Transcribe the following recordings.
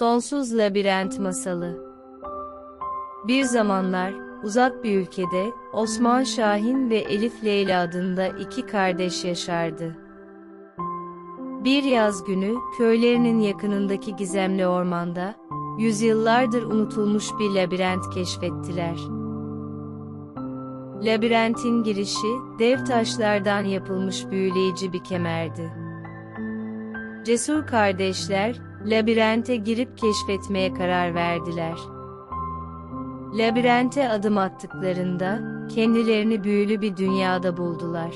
Sonsuz Labirent Masalı Bir zamanlar, uzak bir ülkede, Osman Şahin ve Elif Leyla adında iki kardeş yaşardı. Bir yaz günü, köylerinin yakınındaki gizemli ormanda, yüzyıllardır unutulmuş bir labirent keşfettiler. Labirentin girişi, dev taşlardan yapılmış büyüleyici bir kemerdi. Cesur kardeşler, labirente girip keşfetmeye karar verdiler. Labirente adım attıklarında, kendilerini büyülü bir dünyada buldular.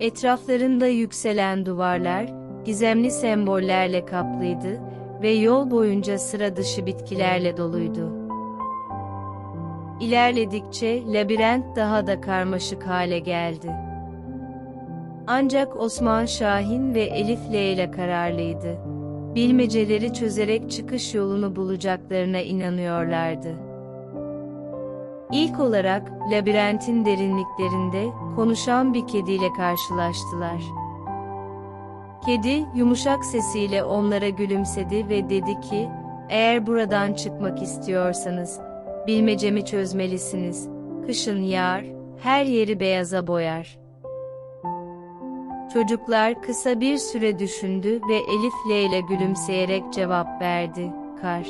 Etraflarında yükselen duvarlar, gizemli sembollerle kaplıydı ve yol boyunca sıra dışı bitkilerle doluydu. İlerledikçe labirent daha da karmaşık hale geldi. Ancak Osman Şahin ve Elif Leyla kararlıydı. Bilmeceleri çözerek çıkış yolunu bulacaklarına inanıyorlardı. İlk olarak labirentin derinliklerinde konuşan bir kediyle karşılaştılar. Kedi yumuşak sesiyle onlara gülümsedi ve dedi ki, eğer buradan çıkmak istiyorsanız, bilmecemi çözmelisiniz. Kışın yağar, her yeri beyaza boyar. Çocuklar kısa bir süre düşündü ve Elif Leyla gülümseyerek cevap verdi, kar.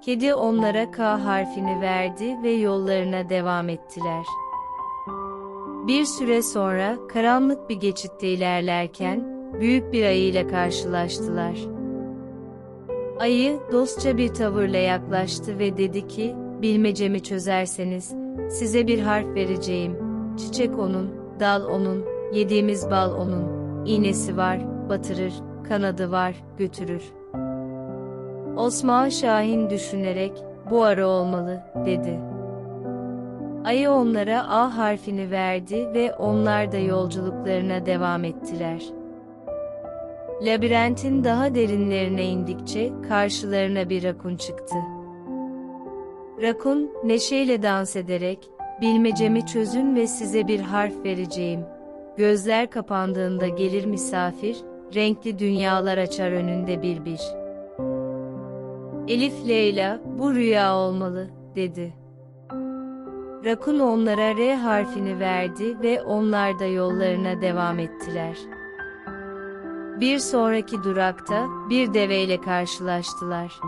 Kedi onlara K harfini verdi ve yollarına devam ettiler. Bir süre sonra karanlık bir geçitte ilerlerken büyük bir ayı ile karşılaştılar. Ayı dostça bir tavırla yaklaştı ve dedi ki, bilmecemi çözerseniz size bir harf vereceğim. Çiçek onun, dal onun, yediğimiz bal onun. İğnesi var, batırır, kanadı var, götürür. Osman Şahin düşünerek, bu arı olmalı, dedi. Ayı onlara A harfini verdi ve onlar da yolculuklarına devam ettiler. Labirentin daha derinlerine indikçe karşılarına bir rakun çıktı. Rakun, neşeyle dans ederek, bilmecemi çözün ve size bir harf vereceğim. Gözler kapandığında gelir misafir, renkli dünyalar açar önünde bir bir. Elif Leyla, bu rüya olmalı, dedi. Rakun onlara R harfini verdi ve onlar da yollarına devam ettiler. Bir sonraki durakta bir deveyle karşılaştılar.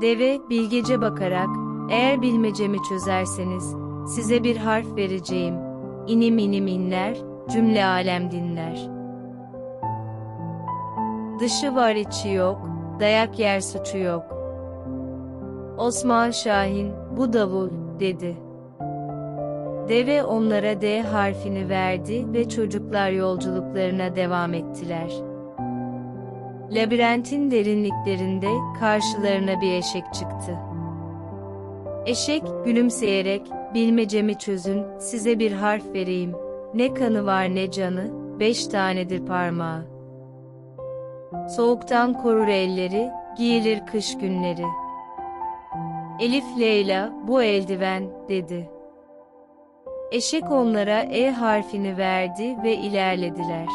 Deve bilgece bakarak, eğer bilmecemi çözerseniz, size bir harf vereceğim. İnim inim inler, cümle alem dinler. Dışı var içi yok, dayak yer suçu yok. Osman Şahin, bu davul, dedi. Deve onlara D harfini verdi ve çocuklar yolculuklarına devam ettiler. Labirentin derinliklerinde karşılarına bir eşek çıktı. Eşek gülümseyerek, bilmecemi çözün, size bir harf vereyim. Ne kanı var ne canı, beş tanedir parmağı. Soğuktan korur elleri, giyilir kış günleri. Elif Leyla, bu eldiven, dedi. Eşek onlara E harfini verdi ve ilerlediler.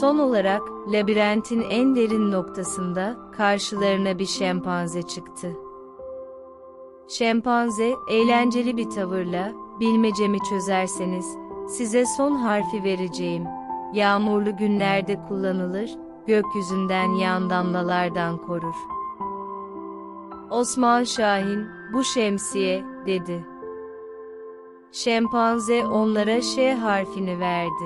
Son olarak, labirentin en derin noktasında, karşılarına bir şempanze çıktı. Şempanze, eğlenceli bir tavırla, bilmecemi çözerseniz, size son harfi vereceğim. Yağmurlu günlerde kullanılır, gökyüzünden yağan damlalardan korur. Osman Şahin, bu şemsiye, dedi. Şempanze onlara Ş harfini verdi.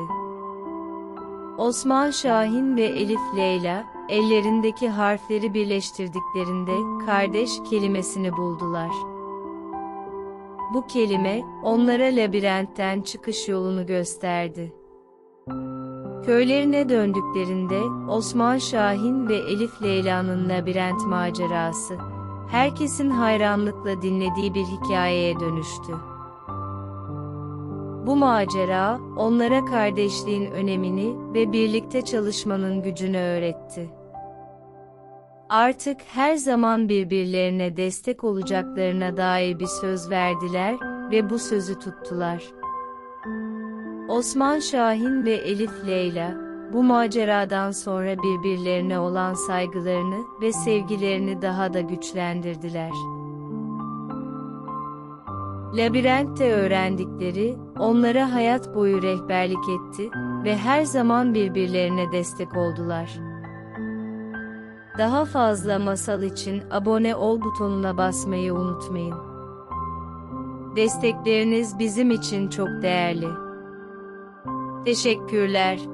Osman Şahin ve Elif Leyla, ellerindeki harfleri birleştirdiklerinde kardeş kelimesini buldular. Bu kelime, onlara labirentten çıkış yolunu gösterdi. Köylerine döndüklerinde, Osman Şahin ve Elif Leyla'nın labirent macerası, herkesin hayranlıkla dinlediği bir hikayeye dönüştü. Bu macera, onlara kardeşliğin önemini ve birlikte çalışmanın gücünü öğretti. Artık her zaman birbirlerine destek olacaklarına dair bir söz verdiler ve bu sözü tuttular. Osman Şahin ve Elif Leyla, bu maceradan sonra birbirlerine olan saygılarını ve sevgilerini daha da güçlendirdiler. Labirentte öğrendikleri, onlara hayat boyu rehberlik etti ve her zaman birbirlerine destek oldular. Daha fazla masal için abone ol butonuna basmayı unutmayın. Destekleriniz bizim için çok değerli. Teşekkürler.